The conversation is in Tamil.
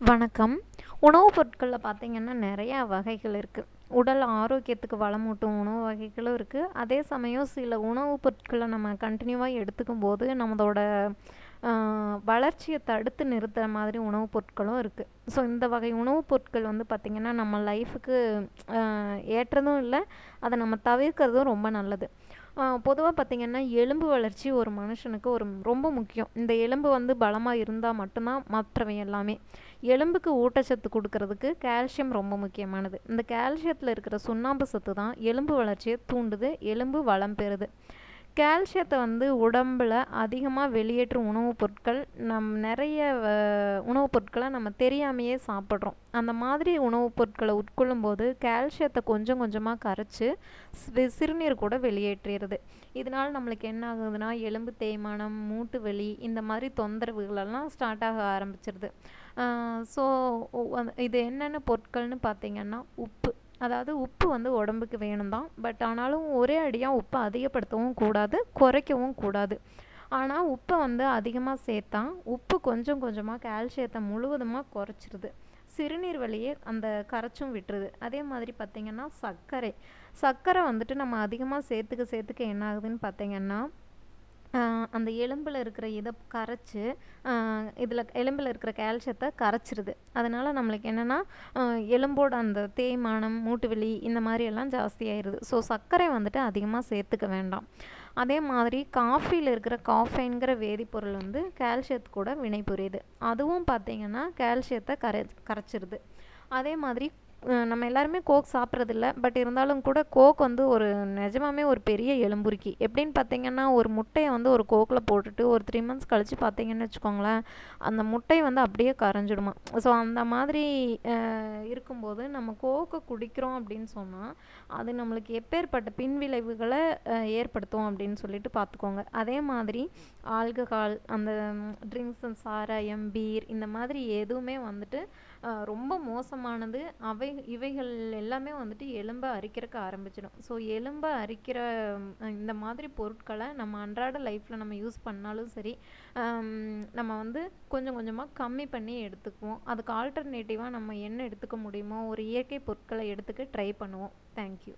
வணக்கம். உணவுப் பொருட்களில் பார்த்தீங்கன்னா நிறையா வகைகள் இருக்குது உடல் ஆரோக்கியத்துக்கு வளமூட்டும் உணவு வகைகளும் இருக்குது அதே சமயம் சில உணவுப் பொருட்களை நம்ம கண்டினியூவாக எடுத்துக்கும் போது நம்மளோட வளர்ச்சியை தடுத்து நிறுத்துகிற மாதிரி உணவுப் பொருட்களும் இருக்குது ஸோ இந்த வகை உணவுப் பொருட்கள் வந்து பார்த்திங்கன்னா நம்ம லைஃபுக்கு ஏற்றதும் இல்லை. அதை நம்ம தவிர்க்கிறதும் ரொம்ப நல்லது. பொதுவாக பார்த்திங்கன்னா எலும்பு வளர்ச்சி ஒரு மனுஷனுக்கு ஒரு ரொம்ப முக்கியம். இந்த எலும்பு வந்து பலமாக இருந்தால் மட்டும்தான் மற்றவை எல்லாமே. எலும்புக்கு ஊட்டச்சத்து கொடுக்கறதுக்கு கால்சியம் ரொம்ப முக்கியமானது. இந்த கால்சியத்தில் இருக்கிற சுண்ணாம்பு சத்து தான் எலும்பு வளர்ச்சியை தூண்டுது எலும்பு வளம் பெறுது. கால்சியத்தை வந்து உடம்பில் அதிகமாக வெளியேற்றும் உணவுப் பொருட்கள் நம் நிறைய உணவுப் பொருட்களை நம்ம தெரியாமையே சாப்பிட்றோம். அந்த மாதிரி உணவுப் பொருட்களை உட்கொள்ளும் போது கால்சியத்தை கொஞ்சம் கொஞ்சமாக கரைச்சி சிறுநீர் கூட வெளியேற்றிடுது. இதனால் நம்மளுக்கு என்ன ஆகுதுன்னா எலும்பு தேய்மானம் மூட்டு வலி இந்த மாதிரி தொந்தரவுகளெல்லாம் ஸ்டார்ட் ஆக ஆரம்பிச்சிருது. ஸோ இது என்னென்ன பொருட்கள்னு பார்த்திங்கன்னா உப்பு. அதாவது உப்பு வந்து உடம்புக்கு வேணும் தான் பட் ஆனாலும் ஒரே அடியாக உப்பை அதிகப்படுத்தவும் கூடாது குறைக்கவும் கூடாது. ஆனால் உப்பை வந்து அதிகமாக சேர்த்தா உப்பு கொஞ்சம் கொஞ்சமாக கால்சியத்தை முழுவதுமாக குறைச்சிருது. சிறுநீர் வழியே அந்த கரைச்சும் விட்டுருது. அதே மாதிரி பார்த்திங்கன்னா சர்க்கரை. சர்க்கரை வந்துட்டு நம்ம அதிகமாக சேர்த்துக்க சேர்த்துக்க என்ன ஆகுதுன்னு பார்த்திங்கன்னா அந்த எலும்பில் இருக்கிற இதை கரைச்சி இதில் எலும்பில் இருக்கிற கால்சியத்தை கரைச்சிருது. அதனால் நம்மளுக்கு என்னென்னா எலும்போட அந்த தேய்மானம் மூட்டு வலி இந்த மாதிரி எல்லாம் ஜாஸ்தியாயிருது ஸோ சர்க்கரை வந்துட்டு அதிகமாக சேர்த்துக்க வேண்டாம். அதே மாதிரி காஃபியில் இருக்கிற காஃபைன்கிற வேதிப்பொருள் வந்து கால்சியத்து கூட வினை புரியுது அதுவும் பார்த்திங்கன்னா கால்சியத்தை கரை கரைச்சிருது. அதே மாதிரி நம்ம எல்லாருமே கோக் சாப்பிட்றதில்ல. பட் இருந்தாலும் கூட கோக் வந்து ஒரு நிஜமாமே ஒரு பெரிய எலும்புருக்கி. எப்படின்னு பார்த்தீங்கன்னா ஒரு முட்டையை வந்து ஒரு கோக்கில் போட்டுட்டு ஒரு த்ரீ மந்த்ஸ் கழித்து பார்த்தீங்கன்னு வச்சுக்கோங்களேன் அந்த முட்டை வந்து அப்படியே கரைஞ்சிடுமா. ஸோ அந்த மாதிரி இருக்கும்போது நம்ம கோக்கை குடிக்கிறோம் அப்படின்னு சொன்னால் அது நம்மளுக்கு எப்பேற்பட்ட பின்விளைவுகளை ஏற்படுத்தும் அப்படின்னு சொல்லிட்டு பார்த்துக்கோங்க. அதே மாதிரி ஆல்கஹால் அந்த ட்ரிங்க்ஸ் சாராயம் பீர் இந்த மாதிரி எதுவுமே வந்துட்டு ரொம்ப மோசமானது. அவை இவைகள் எல்லாமே வந்துட்டு எலும்பை அரிக்கிறதுக்கு ஆரம்பிச்சிடும். ஸோ எலும்பை அரிக்கிற இந்த மாதிரி பொருட்களை நம்ம அன்றாட லைஃப்பில் நம்ம யூஸ் பண்ணாலும் சரி நம்ம வந்து கொஞ்சம் கொஞ்சமாக கம்மி பண்ணி எடுத்துக்குவோம். அதுக்கு ஆல்டர்னேட்டிவாக நம்ம என்ன எடுத்துக்க முடியுமோ ஒரு இயற்கை பொருட்களை எடுத்துக்க ட்ரை பண்ணுவோம். தேங்க்யூ